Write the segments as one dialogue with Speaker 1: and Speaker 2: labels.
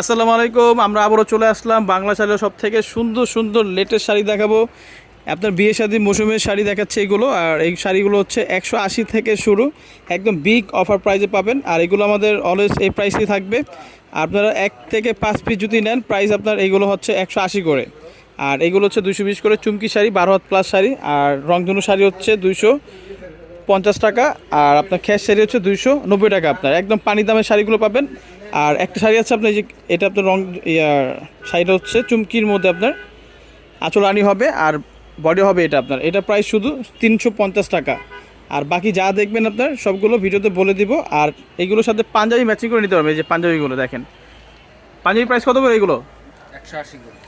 Speaker 1: আসসালামু আলাইকুম, আমরা আবারও চলে আসলাম বাংলা শাড়ির সব থেকে সুন্দর সুন্দর লেটেস্ট শাড়ি দেখাবো। আপনার বিয়ে শাদী মৌসুমের শাড়ি দেখাচ্ছে এগুলো, আর এই শাড়িগুলো হচ্ছে একশো আশি থেকে শুরু, একদম বিগ অফার প্রাইসে পাবেন, আর এগুলো আমাদের অলওয়েজ এই প্রাইসই থাকবে। আপনারা এক থেকে পাঁচ পিস যদি নেন প্রাইস আপনার এইগুলো হচ্ছে একশো আশি করে। আর এগুলো হচ্ছে দুশো বিশ করে চুমকি শাড়ি, বারো হাত প্লাস শাড়ি, আর রংধনু শাড়ি হচ্ছে দুইশো পঞ্চাশ টাকা, আর আপনার খ্যাস শাড়ি হচ্ছে দুইশো নব্বই টাকা আপনার। একদম পানি দামের শাড়িগুলো পাবেন আর একটা শাড়ি আছে আপনার এই যে এটা আপনার রং ইয়ার শাড়িটা হচ্ছে চুমকির মধ্যে আপনার আঁচল রানি হবে আর বডি হবে এটা আপনার। এটা প্রাইস শুধু তিনশো পঞ্চাশ টাকা। আর বাকি যা দেখবেন আপনার সবগুলো ভিডিওতে বলে দিব। আর এগুলোর সাথে পাঞ্জাবি ম্যাচিং করে নিতে পারবে এই যে পাঞ্জাবিগুলো দেখেন। পাঞ্জাবি প্রাইস কত করে এগুলো?
Speaker 2: একশো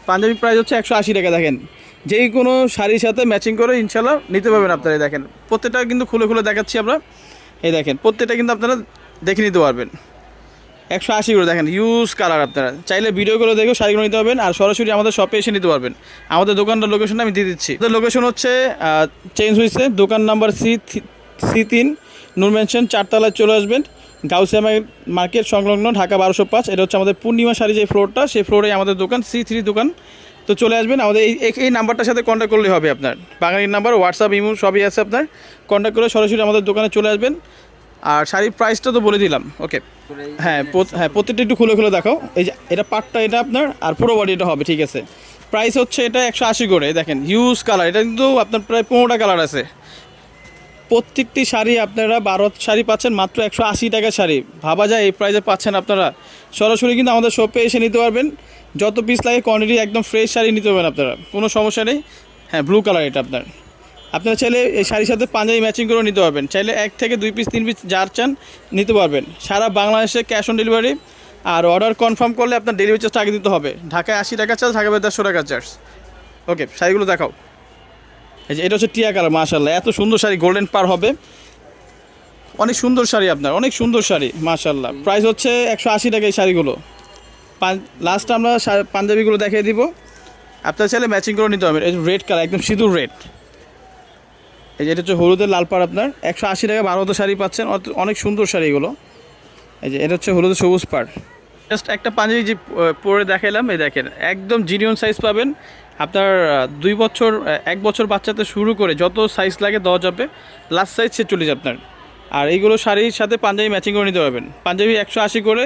Speaker 1: পাঞ্জাবি প্রাইস হচ্ছে একশো আশি টাকা দেখেন। যেই কোনো শাড়ির সাথে ম্যাচিং করে ইনশাল্লাহ নিতে পারবেন আপনারা এই দেখেন। প্রত্যেকটা কিন্তু খুলে খুলে দেখাচ্ছি আমরা। এই দেখেন প্রত্যেকটা কিন্তু আপনারা দেখে নিতে পারবেন। একশো আশি করে দেখেন ইউজ কালার আপনারা। চাইলে ভিডিওগুলো দেখেও শাড়িগুলো নিতে পারবেন আর সরাসরি আমাদের শপে এসে নিতে পারবেন। আমাদের দোকানটার লোকেশন আমি দিয়ে দিচ্ছি। লোকেশন হচ্ছে চেঞ্জ হয়েছে, দোকান নাম্বার সি সি তিন, নূর মেনশন চারতলায় চলে আসবেন। গাউসিয়া মার্কেট সংলগ্ন ঢাকা বারোশো পাঁচ। এটা হচ্ছে আমাদের পূর্ণিমা শাড়ি যে ফ্লোরটা সেই ফ্লোরে আমাদের দোকান সি থ্রি দোকান। তো চলে আসবেন। আমাদের এই, এই- এই নাম্বারটার সাথে কন্ট্যাক্ট করলে হবে আপনার। বাঙালির নাম্বার হোয়াটসঅ্যাপ ইমো সবই আছে আপনার। কন্ট্যাক্ট করে সরাসরি আমাদের দোকানে চলে আসবেন। আর শাড়ির প্রাইসটা তো বলে দিলাম ওকে হ্যাঁ হ্যাঁ প্রত্যেকটা একটু খুলে খুলে দেখাও। এই যে, এটা পাটটা এটা আপনার, আর পুরো বডি এটা হবে, ঠিক আছে। প্রাইস হচ্ছে এটা একশো আশি করে দেখেন হিউজ কালার এটা কিন্তু আপনার প্রায় পনেরোটা কালার আছে। প্রত্যেকটি শাড়ি আপনারা বারো শাড়ি পাচ্ছেন, মাত্র একশো আশি টাকা শাড়ি। ভাবা যায় এই প্রাইসে পাচ্ছেন আপনারা। সরাসরি কিন্তু আমাদের শপে এসে নিতে পারবেন। যত পিস লাগে কোয়ান্টিটি একদম ফ্রেশ শাড়ি নিতে পারবেন আপনারা। কোনো সমস্যা নেই। হ্যাঁ ব্লু কালার এটা আপনার। আপনারা চাইলে এই শাড়ির সাথে পাঞ্জাবি ম্যাচিং করেও নিতে পারবেন। চাইলে এক থেকে দুই পিস তিন পিস যার চান নিতে পারবেন। সারা বাংলাদেশে ক্যাশ অন ডেলিভারি আর অর্ডার কনফার্ম করলে আপনার ডেলিভারি চার্জ আগে দিতে হবে। ঢাকায় আশি টাকা চার্জ ঢাকা দেড়শো টাকা চার্জ ওকে শাড়িগুলো দেখাও। এই যে, এটা হচ্ছে টিয়া কালার মাশাল্লাহ এত সুন্দর শাড়ি গোল্ডেন পার হবে। অনেক সুন্দর শাড়ি আপনার, অনেক সুন্দর শাড়ি মাশাল্লাহ প্রাইস হচ্ছে একশো আশি টাকা এই শাড়িগুলো। লাস্ট আমরা পাঞ্জাবিগুলো দেখিয়ে দিব। আপনার চাইলে ম্যাচিং করে নিতে হবে রেড কালার একদম সিঁদুর রেড এই যে এটা হচ্ছে হলুদের লাল পাড় আপনার। একশো আশি টাকা বারো শাড়ি পাচ্ছেন। অনেক সুন্দর শাড়ি এগুলো। এই যে এটা হচ্ছে হলুদের সবুজ পাড়। জাস্ট একটা পাঞ্জাবি যে পরে দেখালাম এই দেখেন, একদম জিনিয়ন সাইজ পাবেন। আপনার দুই বছর এক বছর বাচ্চাতে শুরু করে যত সাইজ লাগে দেওয়া যাবে লাস্ট সাইজ সে ছেচল্লিশ আপনার। আর এইগুলো শাড়ির সাথে পাঞ্জাবি ম্যাচিং করে নিতে পারবেন। পাঞ্জাবি একশো আশি করে,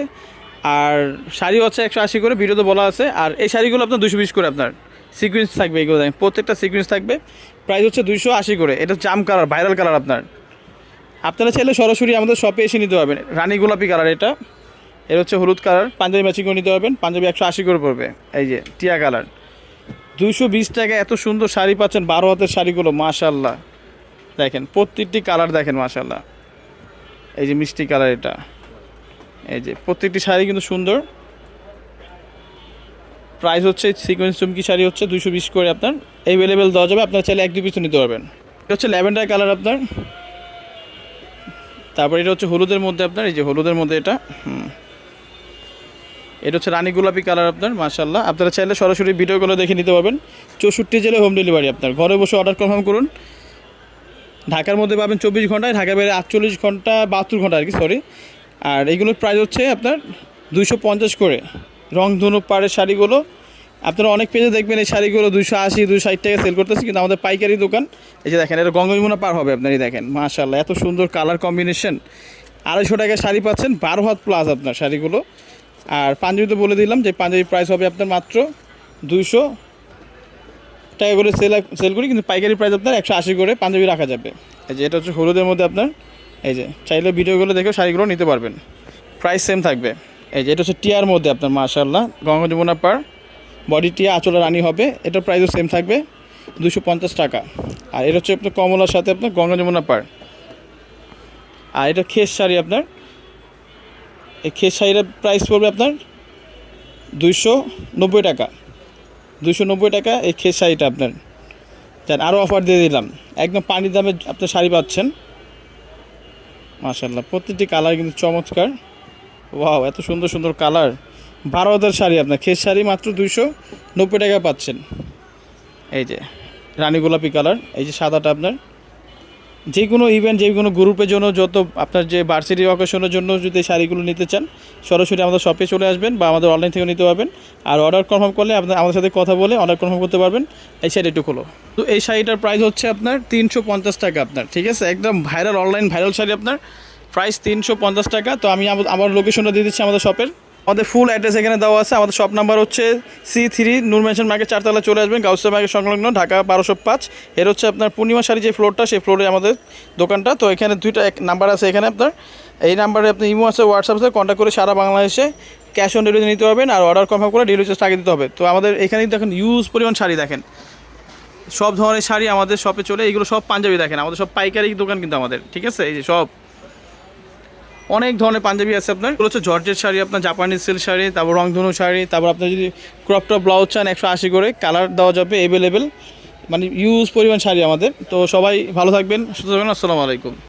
Speaker 1: আর শাড়ি হচ্ছে একশো আশি করে, ভিডিওতে বলা আছে। আর এই শাড়িগুলো আপনার দুশো বিশ করে আপনার। সিকুয়েন্স থাকবে এগুলো প্রত্যেকটা সিকুয়েন্স থাকবে। প্রাইস হচ্ছে দুইশো আশি করে। এটা জাম কালার, ভাইরাল কালার আপনার। আপনারা চাইলে সরাসরি আমাদের শপে এসে নিতে পারবেন। রানী গোলাপি কালার এটা। এর হচ্ছে হলুদ কালার। পাঞ্জাবি ম্যাচিং করে নিতে পারবেন। পাঞ্জাবি একশো আশি করে পড়বে। এই যে, টিয়া কালার। দুইশো বিশ টাকা এত সুন্দর শাড়ি পাচ্ছেন বারো হাতের শাড়িগুলো মাশাল্লাহ দেখেন, প্রত্যেকটি কালার দেখেন মাশাল্লাহ এই যে মিষ্টি কালার এটা। এই যে, প্রত্যেকটি শাড়ি কিন্তু সুন্দর। প্রাইস হচ্ছে সিকোয়েন্স চুমকি শাড়ি হচ্ছে দুশো বিশ করে আপনার অ্যাভেলেবেল দেওয়া যাবে। আপনার চাইলে এক দু পিছু নিতে পারবেন। এটা হচ্ছে ল্যাভেন্ডার কালার আপনার। তারপর এটা হচ্ছে হলুদের মধ্যে আপনার, এই যে হলুদের মধ্যে এটা, হুম। এটা হচ্ছে রানী গোলাপি কালার আপনার মাশাল্লাহ আপনারা চাইলে সরাসরি ভিডিওগুলো দেখে নিতে পারবেন। চৌষট্টি জেলে হোম ডেলিভারি আপনার। ঘরে বসে অর্ডার কনফার্ম করুন। ঢাকার মধ্যে পাবেন চব্বিশ ঘন্টায় ঢাকা বাইরে আটচল্লিশ ঘণ্টা, বাহাত্তর ঘণ্টা আর কি সরি আর এইগুলোর প্রাইস হচ্ছে আপনার দুইশো পঞ্চাশ করে। রং ধনু পাড়ের শাড়িগুলো। আপনারা অনেক পেজে দেখবেন এই শাড়িগুলো দুশো আশি দুশো ষাট টাকা সেল করতেছে, কিন্তু আমাদের পাইকারি দোকান, এই যে দেখেন, এটা গঙ্গা পার হবে আপনারই দেখেন মাশাল্লাহ এত সুন্দর কালার কম্বিনেশন আড়াইশো টাকায় শাড়ি পাচ্ছেন বারো হাত প্লাস আপনার শাড়িগুলো। আর পাঞ্জাবি তো বলে দিলাম যে পাঞ্জাবি প্রাইস হবে আপনার মাত্র দুইশো টাকা করে সেল সেল করি, কিন্তু পাইকারি প্রাইস আপনার একশো আশি করে পাঞ্জাবি রাখা যাবে। এই যে এটা হচ্ছে হলুদের মধ্যে আপনার, এই যে, চাইলে ভিডিওগুলো দেখে শাড়িগুলো নিতে পারবেন। প্রাইস সেম থাকবে। এই যে, এটা হচ্ছে টিয়ার মধ্যে আপনার মাশাল্লাহ গঙ্গা যমুনা পার। বডি টিয়া আঁচলে রানি হবে। এটার প্রাইসও সেম থাকবে। দুশো পঞ্চাশ টাকা। আর এটা হচ্ছে আপনার কমলার সাথে আপনার গঙ্গা যমুনা পার। আর এটা খেস শাড়ি আপনার। এই খেস শাড়িটার প্রাইস পড়বে আপনার দুইশো নব্বই টাকা। দুশো নব্বই টাকা এই খেস শাড়িটা আপনার। দেন আরও অফার দিয়ে দিলাম। একদম পানির দামে আপনার শাড়ি পাচ্ছেন। মাশাল্লাহ প্রত্যেকটি কালার কিন্তু চমৎকার। ওয়াও এত সুন্দর সুন্দর কালার। বারো হাজার শাড়ি আপনার। খেস শাড়ি মাত্র দুইশো নব্বই টাকা পাচ্ছেন। এই যে, রানী গোলাপি কালার। এই যে সাদাটা আপনার। যে কোনো ইভেন্ট যে কোনো গ্রুপের জন্য যত আপনার যে ভার্সিটি অকেশনের জন্য যদি শাড়িগুলো নিতে চান, সরাসরি আমাদের শপে চলে আসবেন বা আমাদের অনলাইন থেকে নিতে পারবেন। আর অর্ডার কনফার্ম করলে আপনার, আমাদের সাথে কথা বলে অর্ডার কনফার্ম করতে পারবেন। এই শাড়ি একটু খোলো। তো এই শাড়িটার প্রাইস হচ্ছে আপনার তিনশো পঞ্চাশ টাকা আপনার। ঠিক আছে? একদম ভাইরাল অনলাইন ভাইরাল শাড়ি আপনার। প্রাইস তিনশো পঞ্চাশ টাকা। তো আমি আমার লোকেশনটা দিয়ে দিচ্ছি আমাদের শপের আমাদের ফুল অ্যাড্রেস এখানে দেওয়া আছে। আমাদের শপ নাম্বার হচ্ছে C three Noor mansion market চারতলা চলে আসবেন গাউসা মার্কেট সংলগ্ন, ঢাকা বারোশো পাঁচ। এর হচ্ছে আপনার পূর্ণিমা শাড়ি যে ফ্লোরটা সেই ফ্লোরে আমাদের দোকানটা। তো এখানে দুইটা এক নাম্বার আছে এখানে আপনার। এই নাম্বারে আপনি ইমো আছে হোয়াটসঅ্যাপ আছে কন্ট্যাক্ট করে সারা বাংলাদেশে ক্যাশ অন ডেলিভারি নিতে পারবেন আর অর্ডার কনফার্ম করে ডেলিভারি চার্জ দিতে হবে। তো আমাদের এখানেই দেখেন ইউজ পরিমাণ শাড়ি দেখেন। সব ধরনের শাড়ি আমাদের শপে চলে। এগুলো সব পাঞ্জাবি দেখেন। আমাদের সব পাইকারি দোকান কিন্তু আমাদের। ঠিক আছে? এই যে সব। অনেক ধরনের পাঞ্জাবি আছে আপনার। এগুলো হচ্ছে জর্জের শাড়ি, আপনার জাপানিজ সিল্ক শাড়ি, তারপর রংধনু শাড়ি, তারপর আপনার যদি ক্রপ টপ ব্লাউজ চান, একশো আশি করে কালার দেওয়া যাবে অ্যাভেলেবেল মানে ইউজ পরিমাণ শাড়ি আমাদের। তো সবাই ভালো থাকবেন, সুস্থ থাকবেন, আসসালামু আলাইকুম।